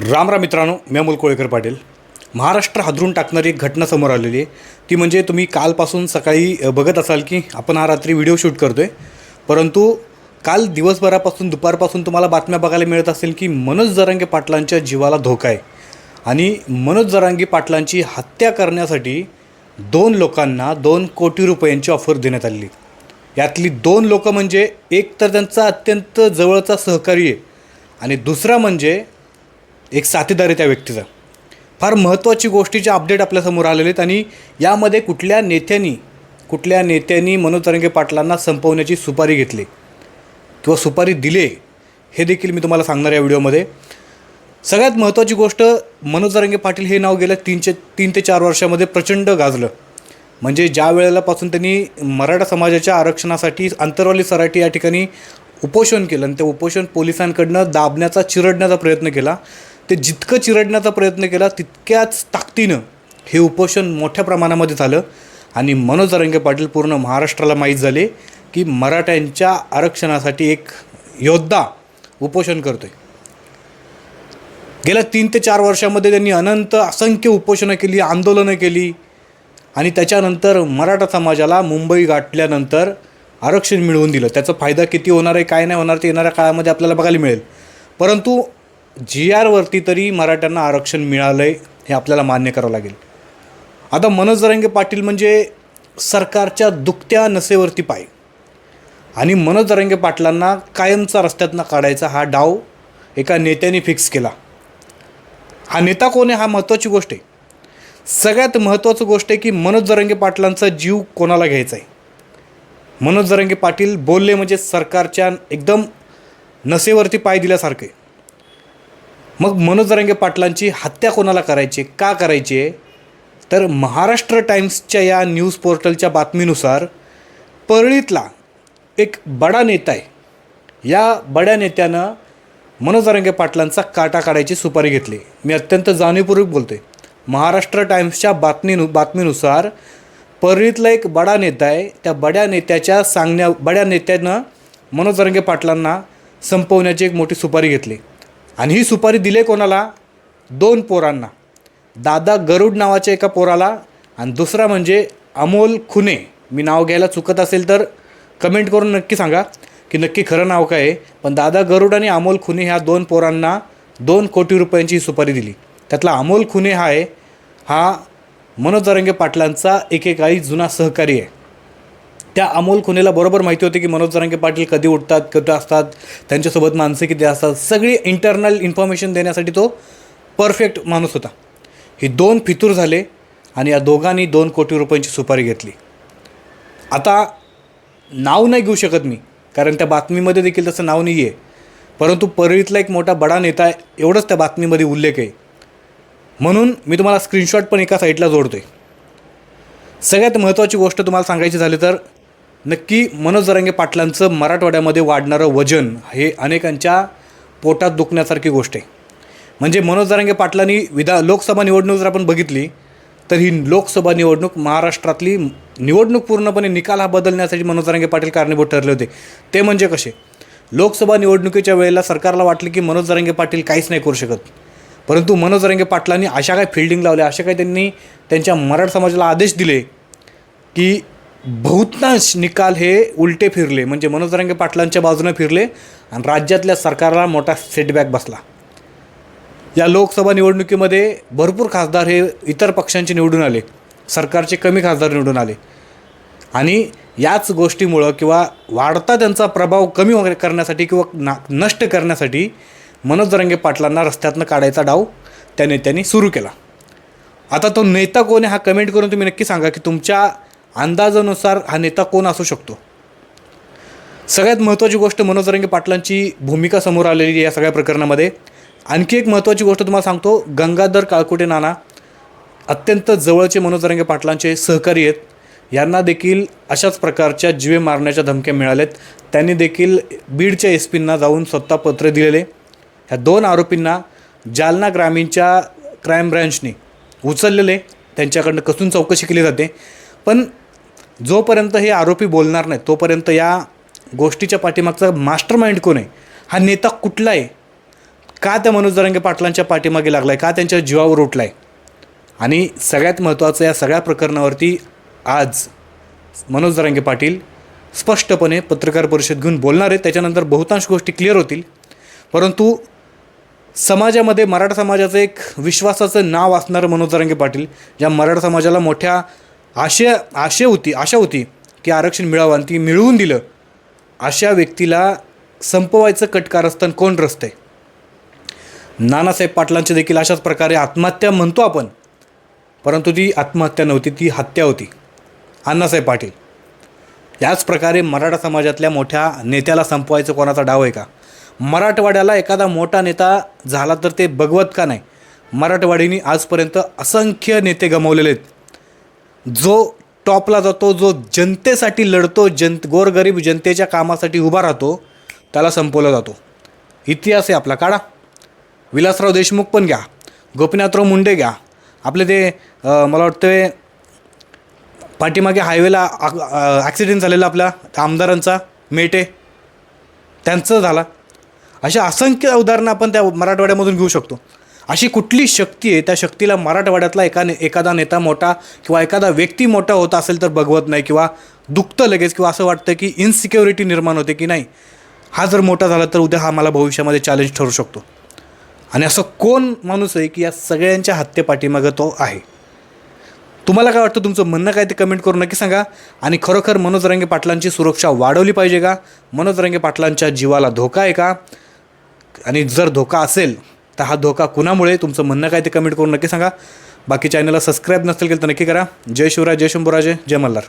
राम राम मित्रांनो मी अमोल कोळेकर पाटील. महाराष्ट्र हादरून टाकणारी एक घटना समोर आलेली आहे. ती म्हणजे तुम्ही कालपासून सकाळी बघत असाल की आपण हा रात्री व्हिडिओ शूट करतो आहे परंतु काल दिवसभरापासून दुपारपासून तुम्हाला बातम्या बघायला मिळत असेल की मनोज जरांगे पाटलांच्या जीवाला धोका आहे. आणि मनोज जरांगे पाटलांची हत्या करण्यासाठी दोन लोकांना दोन कोटी रुपयांची ऑफर देण्यात आलेली यातली दोन लोकं म्हणजे एक तर त्यांचा अत्यंत जवळचा सहकारी आहे. आणि दुसरा म्हणजे एक साथीदार आहे त्या व्यक्तीचा. फार महत्त्वाची गोष्टीचे अपडेट आपल्यासमोर आलेले आहेत आणि यामध्ये कुठल्या नेत्यांनी कुठल्या नेत्यांनी मनोज तरंगे पाटलांना संपवण्याची सुपारी घेतली किंवा सुपारी दिले हे देखील मी तुम्हाला सांगणार या व्हिडिओमध्ये. सगळ्यात महत्त्वाची गोष्ट मनोज तरंगे पाटील हे नाव गेल्या तीनचे तीन ते चार वर्षामध्ये प्रचंड गाजलं. म्हणजे ज्या वेळेलापासून त्यांनी मराठा समाजाच्या आरक्षणासाठी आंतरवाली सराठी या ठिकाणी उपोषण केलं आणि ते उपोषण पोलिसांकडनं दाबण्याचा चिरडण्याचा प्रयत्न केला ते जितकं चिरडण्याचा प्रयत्न केला तितक्याच ताकदीनं हे उपोषण मोठ्या प्रमाणामध्ये झालं. आणि मनोज तरंगे पाटील पूर्ण महाराष्ट्राला माहीत झाले की मराठ्यांच्या आरक्षणासाठी एक योद्धा उपोषण करतोय. गेल्या तीन ते चार वर्षामध्ये त्यांनी अनंत असंख्य उपोषणं केली आंदोलनं केली. आणि त्याच्यानंतर मराठा समाजाला मुंबई गाठल्यानंतर आरक्षण मिळवून दिलं. त्याचा फायदा किती होणार आहे काय नाही होणार ते येणाऱ्या काळामध्ये आपल्याला बघायला मिळेल. परंतु जी आरवरती तरी मराठ्यांना आरक्षण मिळालं आहे हे आपल्याला मान्य करावं लागेल. आता मनोज जरांगे पाटील म्हणजे सरकारच्या दुखत्या नसेवरती पाय. आणि मनोज जरांगे पाटलांना कायमचा रस्त्यातनं काढायचा हा डाव एका नेत्याने फिक्स केला. हा नेता कोण आहे? हा महत्त्वाची गोष्ट आहे. सगळ्यात महत्त्वाची गोष्ट आहे की मनोज जरांगे पाटलांचा जीव कोणाला घ्यायचा आहे मनोज जरांगे पाटील बोलले म्हणजे सरकारच्या एकदम नसेवरती पाय दिल्यासारखे मग मनोजरंगे पाटलांची हत्या कोणाला करायची का करायची आहे? तर महाराष्ट्र टाइम्सच्या या न्यूज पोर्टलच्या बातमीनुसार परळीतला एक बडा नेता आहे. या बड्या नेत्यानं मनोजरंगे पाटलांचा काटा काढायची सुपारी घेतली. मी अत्यंत जाणीवपूर्वक बोलते महाराष्ट्र टाइम्सच्या बातमीनु बातमीनुसार परळीतला एक बडा नेता आहे. त्या बड्या नेत्याच्या सांगण्या बड्या नेत्यानं मनोजरंगे पाटलांना संपवण्याची एक मोठी सुपारी घेतली. आणि ही सुपारी दिले कोणाला? दोन पोरांना. दादा गरुड नावाच्या एका पोराला आणि दुसरा म्हणजे अमोल खुने. मी नाव घ्यायला चुकत असेल तर कमेंट करून नक्की सांगा की नक्की खरं नाव काय आहे. पण दादा गरुड आणि अमोल खुने ह्या दोन पोरांना दोन कोटी रुपयांची ही सुपारी दिली. त्यातला अमोल खुने हा आहे हा मनोज जरंगे पाटलांचा एकेकाळी जुना सहकारी आहे. त्या अमोल खुनेला बरोबर माहिती होती की मनोज जरांगे पाटील कधी उठतात कधी असतात त्यांच्यासोबत माणसं किती असतात. सगळी इंटरनल इन्फॉर्मेशन देण्यासाठी तो परफेक्ट माणूस होता. ही दोन फितूर झाले आणि या दोघांनी दोन कोटी रुपयांची सुपारी घेतली. आता नाव नाही घेऊ शकत मी कारण त्या बातमीमध्ये देखील तसं नाव नाही आहे परंतु परळीतला एक मोठा बडा नेता आहे एवढंच त्या बातमीमध्ये उल्लेख आहे. म्हणून मी तुम्हाला स्क्रीनशॉट पण एका साईडला जोडतो आहे सगळ्यात महत्त्वाची गोष्ट तुम्हाला सांगायची झाली तर नक्की मनोज जरांगे पाटलांचं मराठवाड्यामध्ये वाढणारं वजन हे अनेकांच्या पोटात दुखण्यासारखी गोष्ट आहे. म्हणजे मनोज जरांगे पाटलांनी विधा लोकसभा निवडणूक जर आपण बघितली तर ही लोकसभा निवडणूक महाराष्ट्रातली निवडणूक पूर्णपणे निकाल हा बदलण्यासाठी मनोज जरांगे पाटील कारणीभूत ठरले होते. ते म्हणजे कसे? लोकसभा निवडणुकीच्या वेळेला सरकारला वाटले की मनोज जरांगे पाटील काहीच नाही करू शकत. परंतु मनोजरंगे पाटलांनी अशा काय फिल्डिंग लावल्या अशा काही त्यांनी त्यांच्या मराठा समाजाला आदेश दिले की बहुतांश निकाल हे उलटे फिरले. म्हणजे मनोजरांगे पाटलांच्या बाजूने फिरले आणि राज्यातल्या सरकारला मोठा सेटबॅक बसला. या लोकसभा निवडणुकीमध्ये भरपूर खासदार हे इतर पक्षांचे निवडून आले. सरकारचे कमी खासदार निवडून आले. आणि याच गोष्टीमुळं किंवा वाढता त्यांचा प्रभाव कमी वगैरे करण्यासाठी किंवा ना नष्ट करण्यासाठी मनोजरांगे पाटलांना रस्त्यातनं काढायचा डाव त्या नेत्यांनी सुरू केला. आता तो नेता कोण आहे हा कमेंट करून तुम्ही नक्की सांगा की तुमच्या अंदाजानुसार हा नेता कोण असू शकतो? सगळ्यात महत्त्वाची गोष्ट मनोज पाटलांची भूमिका समोर आलेली या सगळ्या प्रकरणामध्ये. आणखी एक महत्त्वाची गोष्ट तुम्हाला सांगतो गंगाधर काळकुटे नाना अत्यंत जवळचे मनोज पाटलांचे सहकारी आहेत. यांना देखील अशाच प्रकारच्या जीवे मारण्याच्या धमक्या मिळाल्यात. त्यांनी देखील बीडच्या एस पींना जाऊन स्वतः पत्र दिलेले. ह्या दोन आरोपींना जालना ग्रामीणच्या क्राईम ब्रँचने उचललेले. त्यांच्याकडनं कसून चौकशी केली जाते. पण जोपर्यंत हे आरोपी बोलणार नाही तोपर्यंत या गोष्टीच्या पाठीमागचा मास्टर माइंड कोण आहे? हा नेता कुठला आहे? का त्या मनोज दरंगे पाटलांच्या पाठीमागे लागला आहे का त्यांच्या जीवावर उठला आहे आणि सगळ्यात महत्त्वाचं या सगळ्या प्रकरणावरती आज मनोज दरांगे पाटील स्पष्टपणे पत्रकार परिषद घेऊन बोलणार आहेत. त्याच्यानंतर बहुतांश गोष्टी क्लिअर होतील. परंतु समाजामध्ये मराठा समाजाचं एक विश्वासाचं नाव असणारं मनोज जरांगे पाटील ज्या मराठा समाजाला मोठ्या आशय आशय होती आशा होती की आरक्षण मिळावं आणि ती मिळवून दिलं. अशा व्यक्तीला संपवायचं कटकारस्थान कोण रचतंय? नानासाहेब पाटलांचे देखील अशाच प्रकारे आत्महत्या म्हणतो आपण. परंतु ती आत्महत्या नव्हती ती हत्या होती. अण्णासाहेब पाटील. याच प्रकारे मराठा समाजातल्या मोठ्या नेत्याला संपवायचं कोणाचा डाव आहे का? मराठवाड्याला एखादा मोठा नेता झाला तर ते बघवत का नाही? मराठवाडीने आजपर्यंत असंख्य नेते गमावलेले आहेत. जो टॉपला जातो जो जनतेसाठी लढतो जन गोरगरीब जनतेच्या कामासाठी उभा राहतो त्याला संपवला जातो. इतिहास आहे आपला काढा. विलासराव देशमुख पण घ्या. गोपीनाथराव मुंडे घ्या. आपले ते मला वाटतं पाठीमागे हायवेला ॲक्सिडेंट झालेला आपल्या आमदारांचा मेटे. त्यांचं झाला. अशा असंख्य उदाहरणं आपण त्या मराठवाड्यामधून घेऊ शकतो. अशी कुठली शक्ती आहे? त्या शक्तीला मराठवाड्यातला एका ने एखादा नेता मोठा किंवा एखादा व्यक्ती मोठा होत असेल तर बघवत नाही किंवा दुखतं लगेच किंवा असं वाटतं की इनसिक्युरिटी निर्माण होते की नाही? हा जर मोठा झाला तर उद्या हा मला भविष्यामध्ये चॅलेंज ठरू शकतो. आणि असं कोण माणूस आहे की या सगळ्यांच्या हत्येपाठीमागं तो आहे? तुम्हाला काय वाटतं? तुमचं म्हणणं काय ते कमेंट करून नक्की सांगा. आणि खरोखर मनोज रंगे पाटलांची सुरक्षा वाढवली पाहिजे का? मनोज रंगे पाटलांच्या जीवाला धोका आहे का? आणि जर धोका असेल तर हा धोका कुणामुळे? तुमचं म्हणणं काय ते कमेंट करून नक्की सांगा. बाकी चॅनलला सबस्क्राईब नसेल केलं तर नक्की करा. जय शिवराय जय शंभूराजे जय मल्हार.